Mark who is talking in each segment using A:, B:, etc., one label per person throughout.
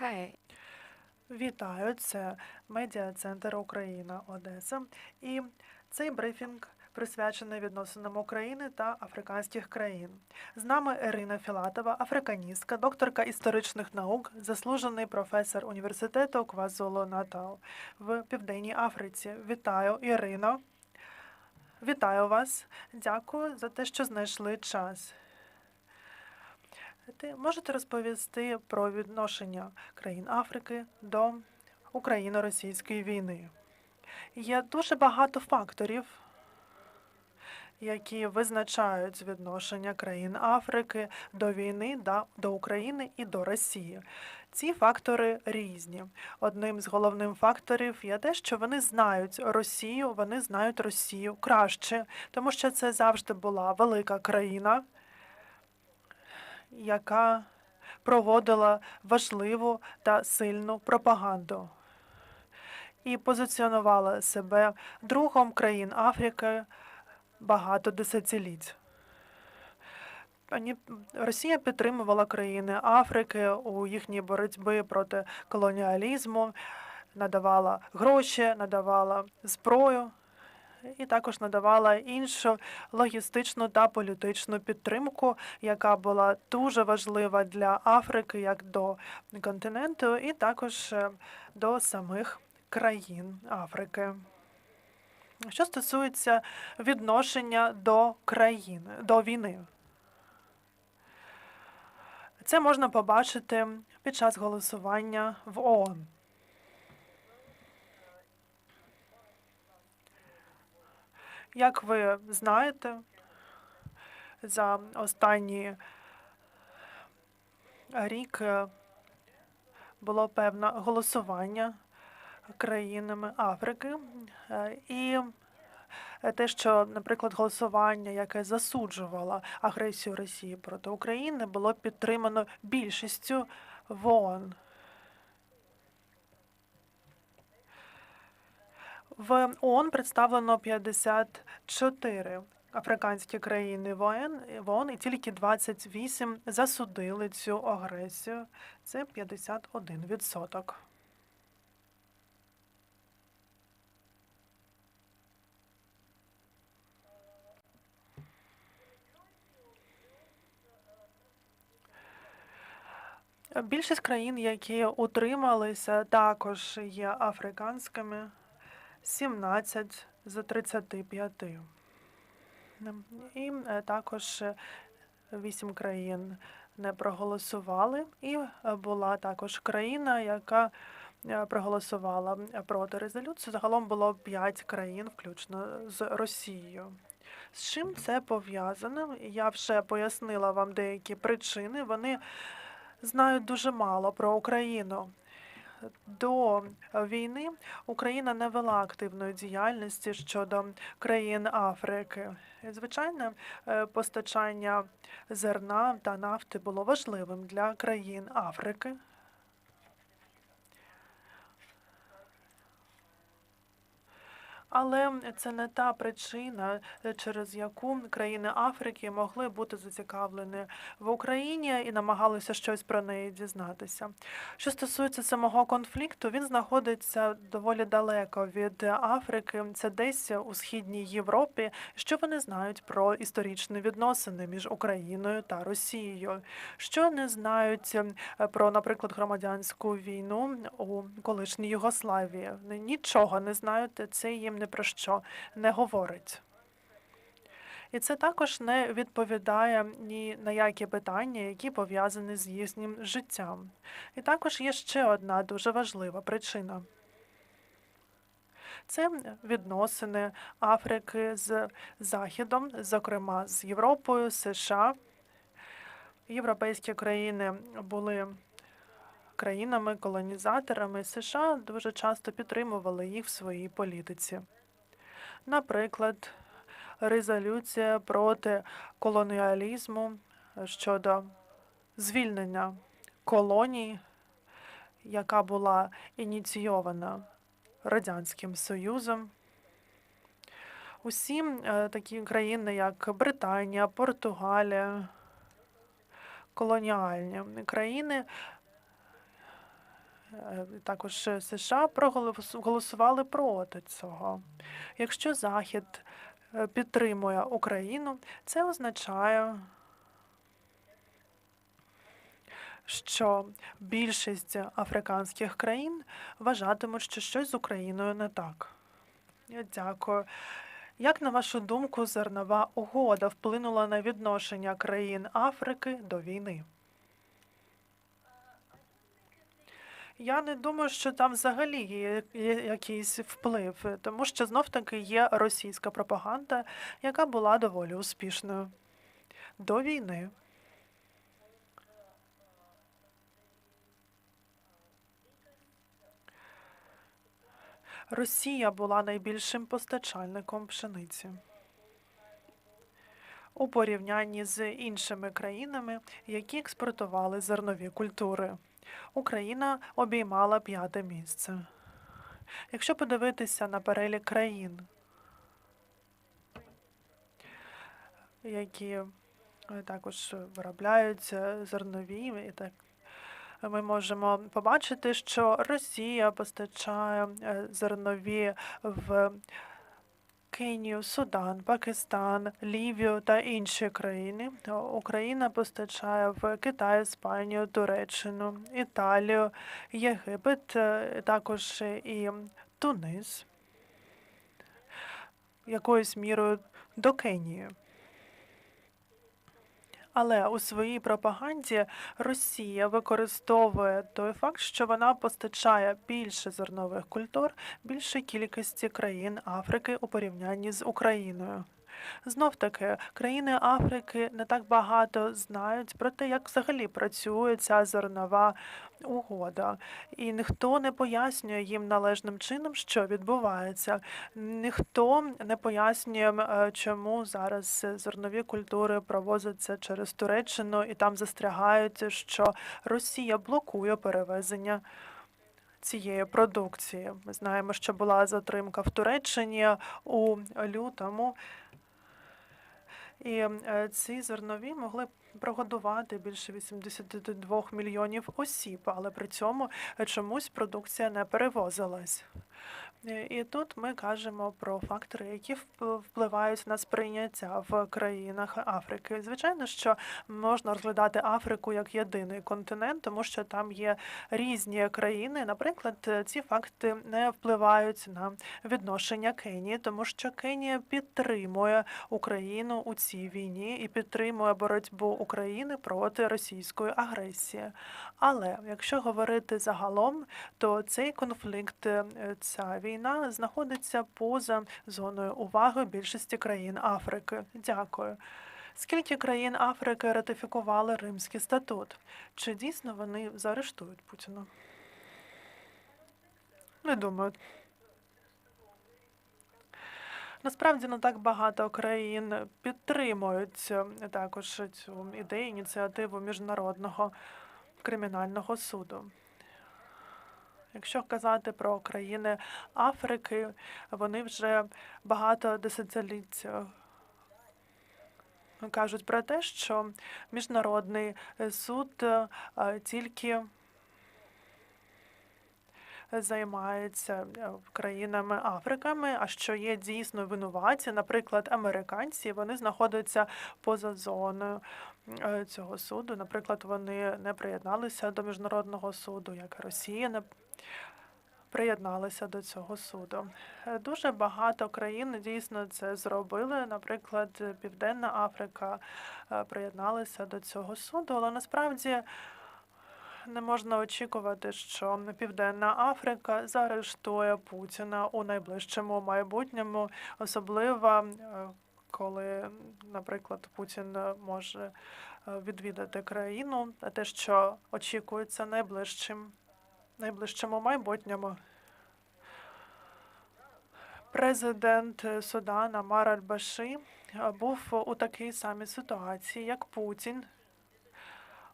A: Hi.
B: Вітаю, це медіа центр Україна Одеса. І цей брифінг присвячений відносинам України та африканських країн. З нами Ірина Філатова, африканістка, докторка історичних наук, заслужений професор університету квазулу Натал в Південній Африці. Вітаю, Ірино. Вітаю вас. Дякую за те, що знайшли час. Ти можете розповісти про відношення країн Африки до Україно-російської війни? Є дуже багато факторів, які визначають відношення країн Африки до війни до України і до Росії. Ці фактори різні. Одним з головних факторів є те, що вони знають Росію, вони знають Росію краще, тому що це завжди була велика країна яка проводила важливу та сильну пропаганду і позиціонувала себе другом країн Африки багато десятиліть. Росія підтримувала країни Африки у їхній боротьбі проти колоніалізму, надавала гроші, надавала зброю і також надавала іншу логістичну та політичну підтримку, яка була дуже важлива для Африки як до континенту, і також е, до самих країн Африки. Що стосується відношення до країн, до війни, це можна побачити під час голосування в ООН. Як ви знаєте, за останній рік е, було певне голосування країнами Африки. Е, І те, що, наприклад, голосування, яке засуджувало агресію Росії проти України, було підтримано більшістю в ООН. В ООН представлено 54 африканські країни в ООН, і тільки 28 засудили цю агресію. Це 51%. Більшість країн, які утрималися, також є африканськими. 17 з 35. Ем, І е, також 8 країн не проголосували, і е, була також країна, яка е, проголосувала проти резолюції. Загалом було 5 країн, включно з Росією. З чим це пов'язано? Я вже пояснила вам деякі причини. Вони знають дуже мало про Україну. До війни Україна не вела активної діяльності щодо країн Африки. Звичайно, е, постачання зерна та нафти було важливим для країн Африки. Але це не та причина, е, через яку країни Африки могли бути зацікавлені в Україні і намагалися щось про неї дізнатися. Що стосується самого конфлікту, він знаходиться доволі далеко від Африки. Це десь у східній Європі. Що вони знають про історичні відносини між Україною та Росією? Що не знають е, про, наприклад, громадянську війну у колишній Югославії? Нічого не знають. Це їм ні про що не говорить. І це також не відповідає ні на які питання, які пов'язані з їхнім життям. І також є ще одна дуже важлива причина. Це відносини Африки з Західом, зокрема з Європою, США. Європейські країни були країнами-колонізаторами. США дуже часто підтримували їх в своїй політиці. Наприклад, резолюція проти колоніалізму щодо звільнення колоній, яка була ініційована Радянським Союзом. Усі е, такі країни, як Британія, Португалія, колоніальні країни також США проголосували проти цього. Якщо Захід е, підтримує Україну, це означає, що більшість африканських країн вважатимуть, що щось з Україною не так. Я Дякую. Як на вашу думку, зернова угода вплинула на відношення країн Африки до війни? Я не думаю, що там взагалі є якийсь вплив, тому що знов таки є російська пропаганда, яка була доволі успішною до війни. Росія була найбільшим постачальником пшениці у порівнянні з іншими країнами, які експортували зернові культури. Україна обіймала п'яте місце. Якщо подивитися на перелік країн, які е, також виробляють зернові і так. Ми можемо побачити, що Росія постачає е, зернові в Кенію, Судан, Пакистан, Лівію та інші країни. Україна постачає в Китай, Іспанію, Туреччину, Італію, Єгипет, е, також і Тунис, якоюсь мірою до Кенії. Але у своїй пропаганді Росія використовує той факт, що вона постачає більше зернових культур більшій кількості країн Африки у порівнянні з Україною. Знов таки, країни Африки не так багато знають про те, як взагалі працює ця зернова угода, і ніхто не пояснює їм належним чином, що відбувається. Ніхто не пояснює, е, чому зараз зернові культури провозяться через Туреччину і там застрягають, що Росія блокує перевезення. Цієї продукції ми знаємо, що була затримка в Туреччині у лютому. І е, ці зернові могли прогодувати більше 82 мільйонів осіб, але при цьому чомусь продукція не перевозилась. Е, і тут ми кажемо про фактори, які впливають на сприйняття в країнах Африки. Звичайно, що можна розглядати Африку як єдиний континент, тому що там є різні країни. Наприклад, ці факти не впливають на відношення Кенії, тому що Кенія підтримує Україну у цій війні і підтримує боротьбу України проти російської агресії. Але якщо говорити загалом, то цей конфлікт е, ця війна війна знаходиться поза зоною уваги більшості країн Африки. Дякую. Скільки країн Африки ратифікували Римський статут? Чи дійсно вони заарештують Путіна? Не думаю. Насправді не так багато країн підтримують е, також цю ідею ініціативу міжнародного кримінального суду. Якщо казати про країни Африки, вони вже багато десятиліть кажуть про те, що міжнародний суд е, тільки займається е, країнами Африками, а що є дійсно винуваті, наприклад, американці, вони знаходяться поза зоною цього суду. Наприклад, вони не приєдналися до міжнародного суду, як Росія не приєдналися до цього суду. Е, дуже багато країн дійсно це зробили. Наприклад, Південна Африка е, приєдналися до цього суду, але насправді. Не можна очікувати, що Південна Африка заарештує Путіна у найближчому майбутньому, особливо е, коли, наприклад, Путін може відвідати країну, те, що очікується найближчим найближчому майбутньому. Президент Судана Мар Аль-Баши був у такій самій ситуації, як Путін.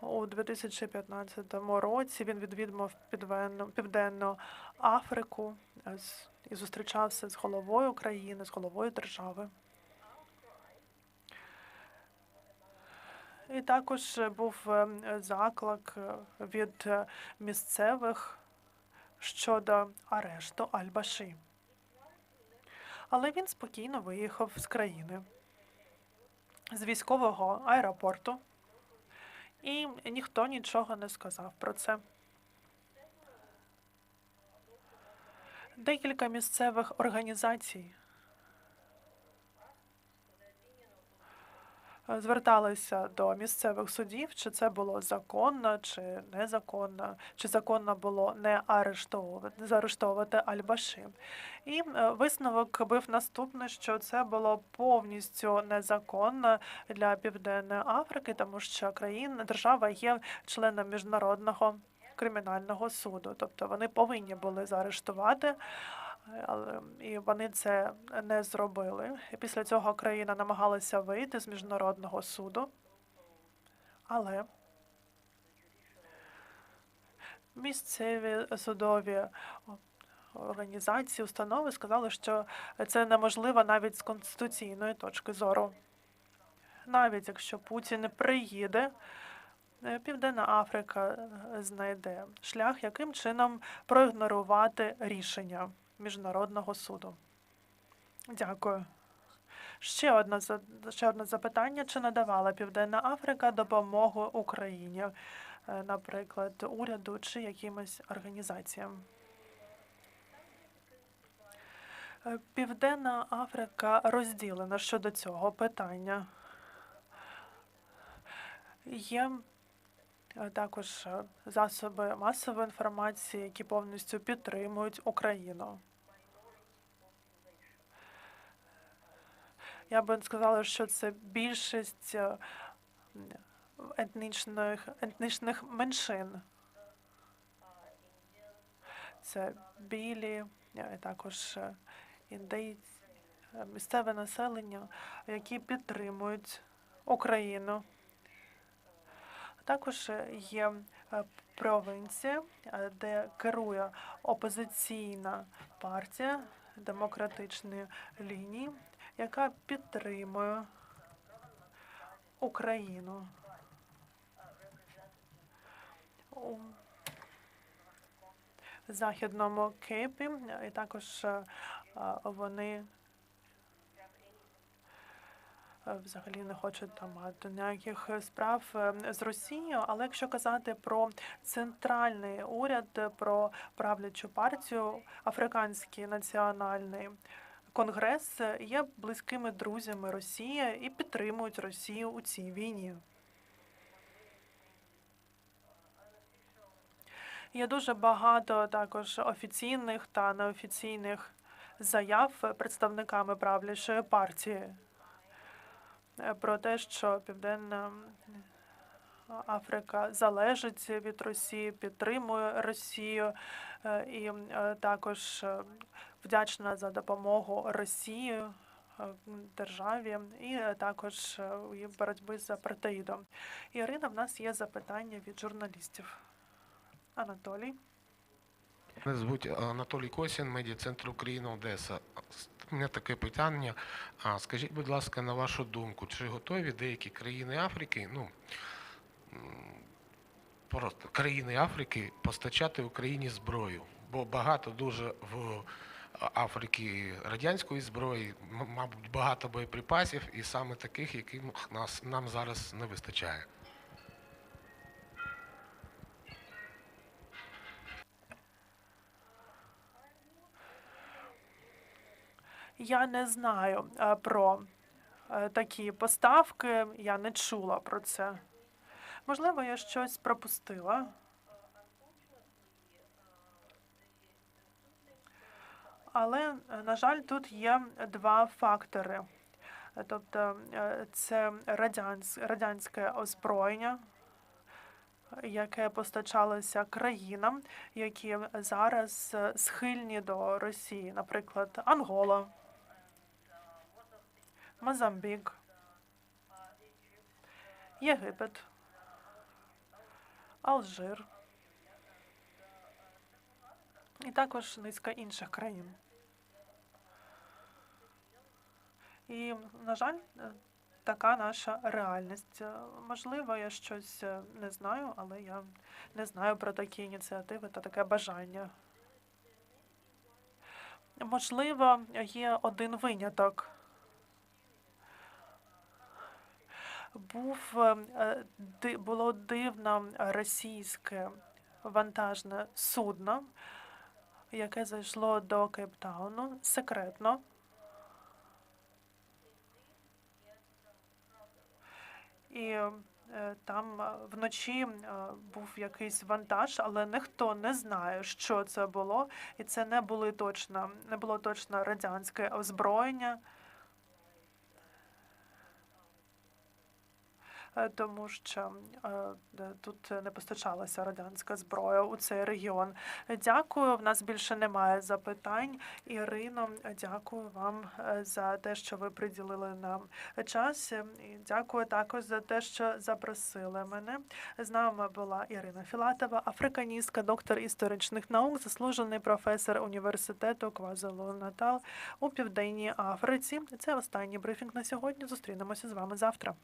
B: У 2015 році він відвідав Південну Африку і зустрічався з головою країни, з головою держави. І також був ем, заклик е, від е, місцевих щодо арешту Аль-Баши. Але він спокійно виїхав з країни з військового аеропорту, і ніхто нічого не сказав про це. Декілька місцевих організацій зверталися до місцевих судів, чи це було законно, чи незаконно, чи законно було не арештовувати, заарештовувати Аль-Баши. І е, висновок був наступний, що це було повністю незаконно для Південної Африки, тому що країна держава є членом міжнародного кримінального суду. Тобто вони повинні були заарештувати, і вони це не зробили. І після цього країна намагалася вийти з міжнародного суду, але місцеві судові організації, установи сказали, що це неможливо навіть з конституційної точки зору. Навіть якщо Путін приїде, е, Південна Африка е, знайде шлях, яким чином проігнорувати рішення міжнародного суду. Дякую. Ще одне ще одне запитання: чи надавала Південна Африка допомогу Україні, е, наприклад, уряду чи якимось організаціям? Е, Південна Африка розділена щодо цього питання. Є е, також засоби масової інформації, які повністю підтримують Україну. Я би сказала, що це більшість е, етнічних, етнічних меншин. Це білі, е, також е, індейці, місцеве населення, які підтримують Україну. Також є провинція, де керує опозиційна партія демократичної лінії, яка підтримує Україну. У Західному Кейпі, е, і також е, вони е, взагалі не хочуть там мати ніяких справ е, з Росією. Але якщо казати про центральний уряд, про правлячу партію, Африканський національний конгрес е, є близькими друзями Росії і підтримують Росію у цій війні. Є дуже багато також офіційних та неофіційних заяв представниками правлячої партії е, про те, що Південна Африка залежить від Росії, підтримує Росію е, і е, також е, вдячна за допомогу Росії державі і також боротьби з апартеїдом. Ірина, в нас є запитання від журналістів. Анатолій.
A: Мене звуть Анатолій Косін, медіа-центр Україна Одеса. С- У мене таке питання. Скажіть, будь ласка, на вашу думку, чи готові деякі країни Африки, ну просто країни Африки постачати Україні зброю? Бо багато дуже в Африці радянської зброї, мабуть, багато боєприпасів, і саме таких, яким нас нам зараз не вистачає.
B: Я не знаю е, про е, такі поставки, я не чула про це. Можливо, я щось пропустила. Але, на жаль, тут є два фактори. Тобто е, це радянсь- радянське озброєння, яке постачалося країнам, які зараз е, схильні до Росії, наприклад, Ангола, Мозамбік, Єгипет, Алжир і також низка інших країн. І, на жаль, така наша реальність. Можливо, я щось е, не знаю, але я не знаю про такі ініціативи та таке бажання. Можливо, є один виняток. Був е, було дивно російське вантажне судно, яке зайшло до Кейптауну секретно. І е, там вночі е, був якийсь вантаж, але ніхто не знає, що це було, і це не були точно, не було точно радянське озброєння. Тому що е, тут не постачалася радянська зброя у цей регіон. Е, Дякую. В нас більше немає запитань. Ірино, е, дякую вам е, за те, що ви приділили нам час. Е, І дякую також за те, що запросили мене. З нами була Ірина Філатова, африканістка, доктор історичних наук, заслужений професор університету квазулу натал у Південній Африці. Це останній брифінг на сьогодні. Зустрінемося з вами завтра.